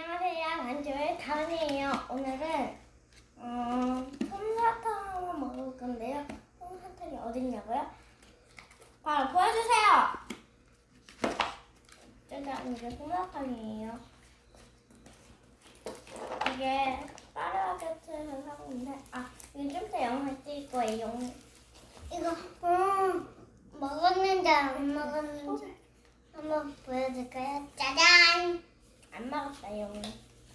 안녕하세요. 반주의 다은이에요. 오늘은 어, 솜사탕을 먹을 건데요. 솜사탕이 어딨냐고요? 바로 보여주세요. 짜잔, 이게 솜사탕이에요. 이게 파르마켓에서 사고인데, 아, 이거 좀더 영상 찍을 거예요. 이거 음, 먹었는지 안 먹었는지 한번 보여줄까요? 짜잔! 안 먹었어요.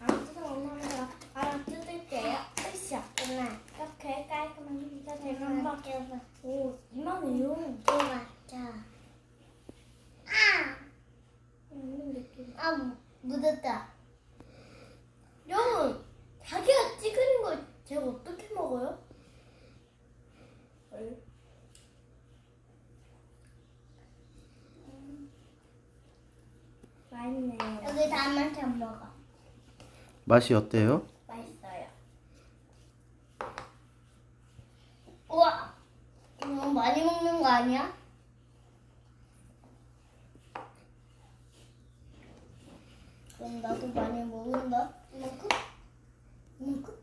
안 뜯어먹는 바로 뜯을게요. 으쌰. 끝나. 이렇게 깔끔한 진짜 제가 한번 오, 이만해요. 좋아. 자. 아! 있는 느낌. 아, 묻었다. 여러분, 자기가 찍은 걸 제가 어떻게 먹어요? 헐. 음. 맛있네요. 여기 다음한테 먹어. 맛이 어때요? 맛있어요. 우와, 이거 많이 먹는 거 아니야? 그럼 나도 많이 먹는다. 이만큼? 이만큼?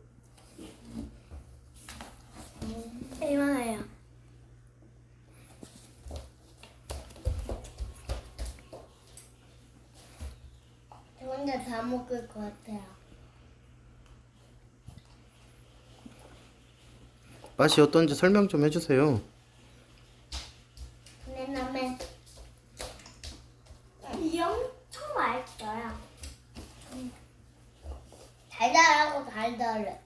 이만해요. 저 혼자 다 먹을 것 같아요. 맛이 어떤지 설명 좀 해주세요. 이 엄청 맛있어요. 음. 달달하고 달달해.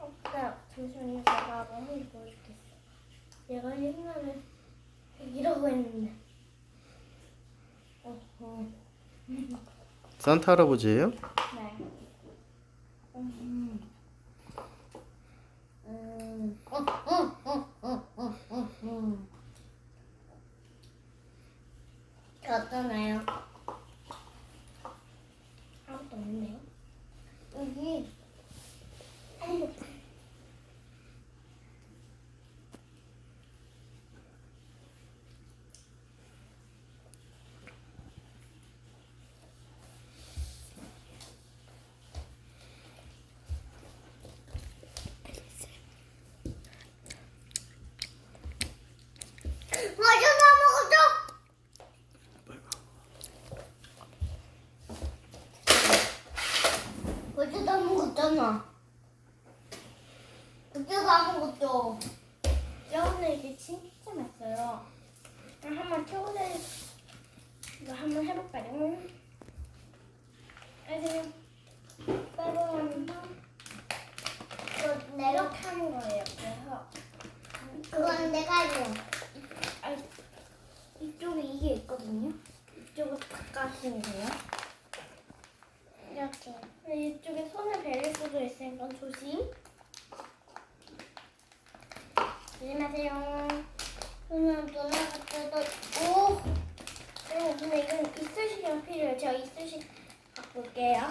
오빠 잠시만요. 제가 한번 보여주겠어요. 얘가 옛날에 이러고 했는데. 산타 할아버지예요? 네. 음. 음. 어, 어, 어, 어, 어, 어, 어. 어떠나요? 아무것도 없네요. 여기 아무것도. 맞아, 나 먹었어. 벌써 다 먹었잖아. 벌써 다 먹었죠. 여러분들 이게 진짜 맛있어요. 그럼 한번 초콜릿 이거 한번 해볼까요? 이렇게 빼보면서 이거 내가 하는 거예요. 그래서 그건 내가 해요. 아, 이쪽에 이게 있거든요. 이쪽으로 바꿔주시면 돼요. 이렇게. 근데 이쪽에 손을 베릴 수도 있으니까 조심. 조심하세요. 누나가 뜯어. 오! 여러분, 근데 이건 이쑤시개가 필요해요. 제가 이쑤시개 갖고 올게요.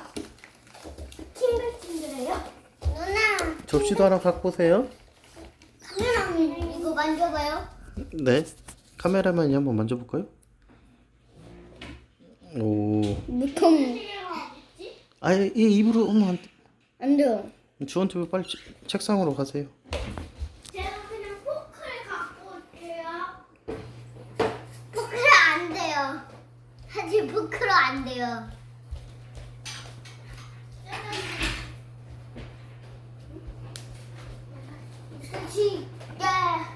팅글팅글해요. 누나! 접시도 하나 갖고 오세요. 카메라맨 이거 만져봐요. 네. 카메라만이 한번 만져볼까요? 오. 무통. 아이 이 입으로 오면 안 돼. 안 돼요. 주원TV 빨리 치- 책상으로 가세요. 제가 그냥 포크를 갖고 올게요. 포크로 안 돼요. 사실 포크로 안 돼요. 야,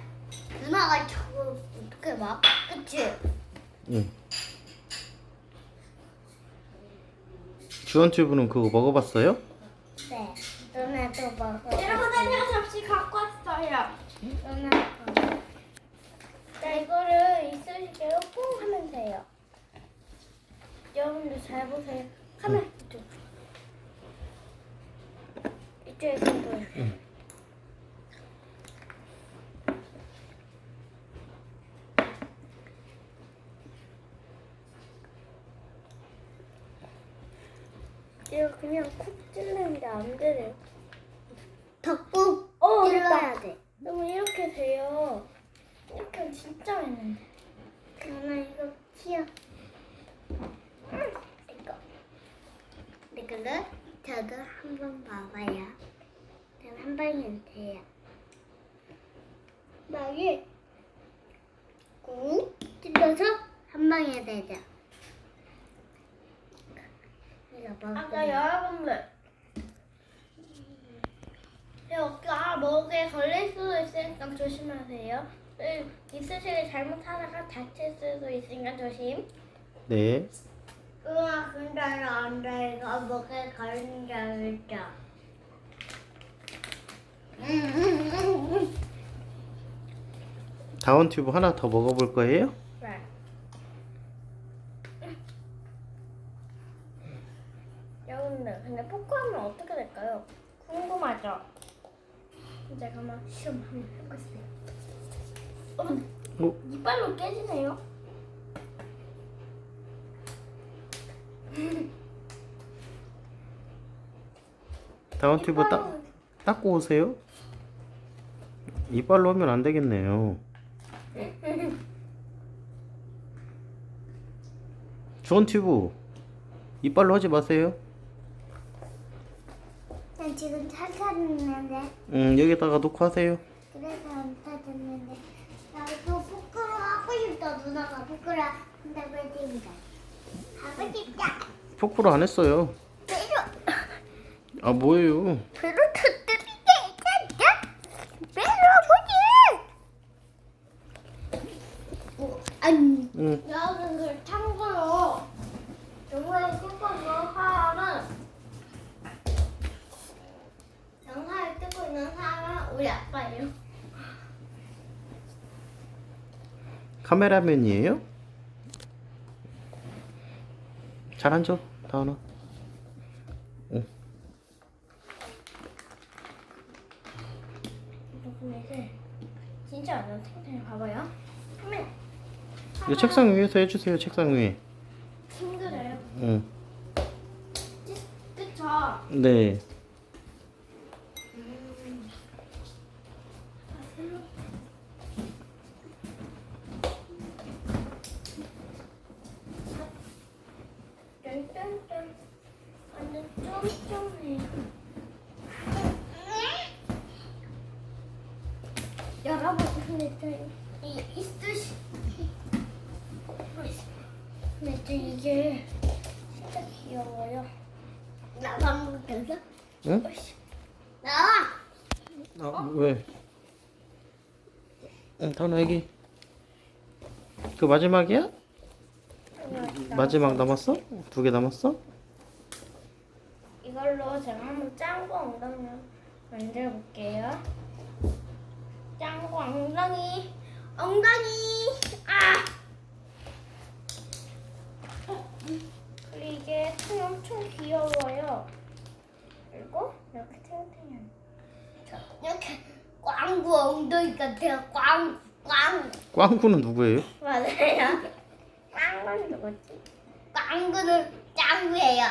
누나가 저거 어떻게 막? 그치? 응. 주원TV는 그거 먹어봤어요? 네. 누나도 먹어. 여러분, 내가 접시 갖고 왔어요. 누나 거. 자, 이거를 이쑤시개로 뽕 하면 돼요. 여러분들 잘 보세요. 카메라 이쪽. 이쪽에 좀 보여요. 이거 그냥 콕 찔르는데 안 되네요. 덕꾹 어, 찔러야 돼. 그러면 이렇게 돼요. 이렇게 진짜 맛있는데. 그러면 이거 키워. 그래? 저도 한번 봐봐요. 그럼 한 방이 돼요. 막이 꾹 찔러서 한 방에 되죠. 아까 여러분들 여기가 목에 걸릴 수도 있으니까 조심하세요. 음, 으, 이쑤시개 잘못하다가 다칠 수도 있으니까 조심. 네. 우와 근데 안 돼. 이거 걸린 게 알죠. 다운 튜브 하나 더 먹어볼 거예요? 네. 여러분들 근데 포크하면 어떻게 될까요? 궁금하죠? 이제 가만 시험 한번 해보겠어요. 어, 어? 이빨로 깨지네요. 다운 튜브 딱 닦고 오세요. 이빨로 하면 안 되겠네요. 주원 튜브 이빨로 하지 마세요. 난 지금 찾았는데 음 여기다가 놓고 하세요. 그래서 안 찾았는데 나도 부끄러 하고 싶다 누나가 부끄러 한다고 했으니까 하고 싶다. 포크로 안 했어요. 아 뭐예요? 배로 터뜨리게. 배로 응. 참고로 있는 사람은 우리 아빠예요. 카메라맨이에요? 잘 앉아, 다은아. 응. 진짜 안 봐봐요. 이거 책상 위에서 해주세요. 책상 위에. 힘들어요. 응. 그쵸? 네. 여러분 근데 저이 이쑤시 근데 저 이게 진짜 귀여워요. 나 방금 껴서 응? 나와. 아, 왜? 응, 다은아 여기. 그 마지막이야? 마지막 남았어? 두 개 남았어? 이걸로 제가 한번 짱구 엉덩이 만들어 볼게요. 짱구 엉덩이, 엉덩이, 아! 어, 그리고 이게 통 엄청 귀여워요. 그리고 이렇게 탱탱한. 이렇게 꽝구 엉덩이 같아요. 꽝 꽝. 꽝구는 누구예요? 맞아요. 짱구는 누구지? 꽝구는 짱구예요.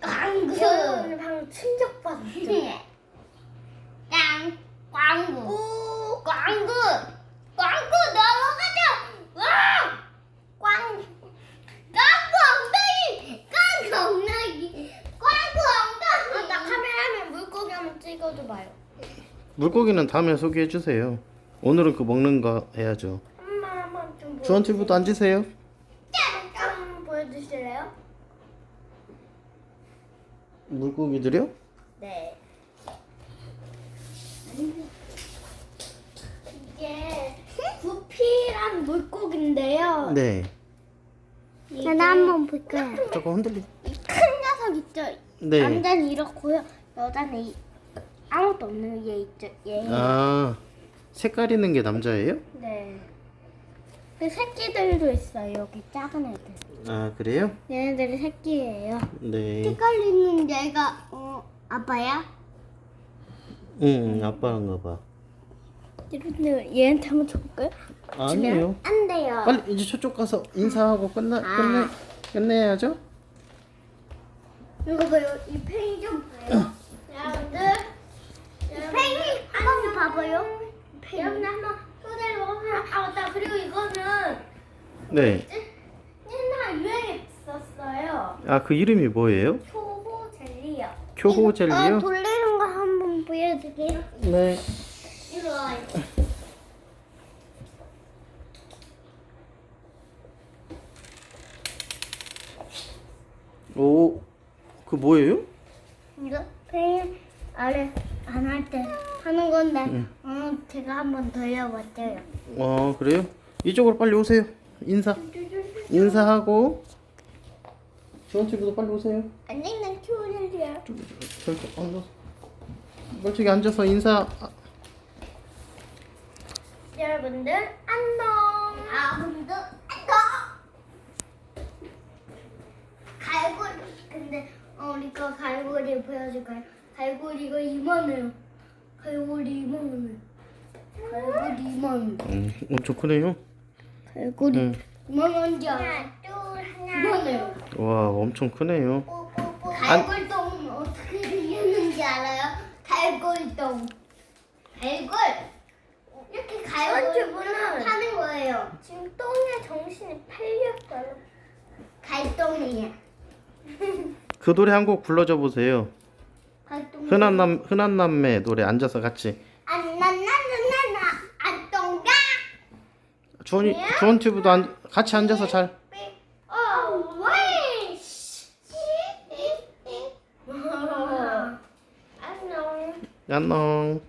꽝구. 귀여운 방금 충격 받았죠? 우 꽝구. 꽝구 넘어가자. 와. 꽝. 꽝구 엉덩이. 꽝구 엉덩이. 아, 엉덩이. 나 카메라맨 물고기 한번 찍어도 봐요. 물고기는 다음에 소개해 주세요. 오늘은 그 먹는 거 해야죠. 엄마 한번 좀 주원 튜브도 앉으세요. 한번 보여주실래요? 물고기들이요? 네. 이게 구피란 물고기인데요. 네. 이게 한번 볼까요? 조금 흔들리. 큰 녀석 있죠? 네. 남자는 이렇고요. 여자는 이 아무것도 없는 얘 있죠? 얘. 아 색깔 있는 게 남자예요? 네. 그 새끼들도 있어요. 여기 작은 애들. 아 그래요? 얘네들이 새끼예요. 네. 헷갈리는 얘가 어 아빠야? 응 아빠인가 봐. 여러분들 얘한테 한번 줘볼까요? 아니에요. 안 돼요. 빨리 이제 저쪽 가서 인사하고 끝나 끝내 끝내야죠. 이거 봐요. 이 팽이 좀 봐요. 여러분들. 팽이 한번 봐봐요. 여러분들 한번 소대를 먹어보세요. 아 맞다. 그리고 이거는 네. 옛날 유행했었어요. 아 그 이름이 뭐예요? 초보 젤리요. 교호 어, 젤리요? 돌리는 거 한번 보여줄게요. 네. 이리 와. 오, 그 뭐예요? 이거 펜 아래 안 할 때 하는 건데 응. 어, 제가 한번 돌려봤어요. 아, 그래요? 이쪽으로 빨리 오세요. 인사. 인사하고. 주원집으로 빨리 오세요. 안녕 난 큐리야. 저기 앉아서. 멀쩡히 앉아서 인사. 아, 여러분들 안녕. 아분들 안녕. 갈고리 근데 어, 우리 거 갈고리 보여줄까요? 갈고리가 이만해요. 갈고리 이만해. 갈고리 이만. 음, 엄청 크네요. 갈고리 응. 이만한지 알아? 이만해요. 와, 엄청 크네요. 갈골동은 어떻게 생겼는지 알아요? 갈골동. 갈골. 이렇게 갈골을 하는 거예요. 지금 똥에 정신이 팔렸어요. 갈동이에요. 그 노래 한 곡 불러줘 보세요. 흔한 남 흔한 남매 노래 앉아서 같이. 안나나나나나 안동가. 주원이 주원집도 앉 같이 앉아서 잘. 어. 안녕.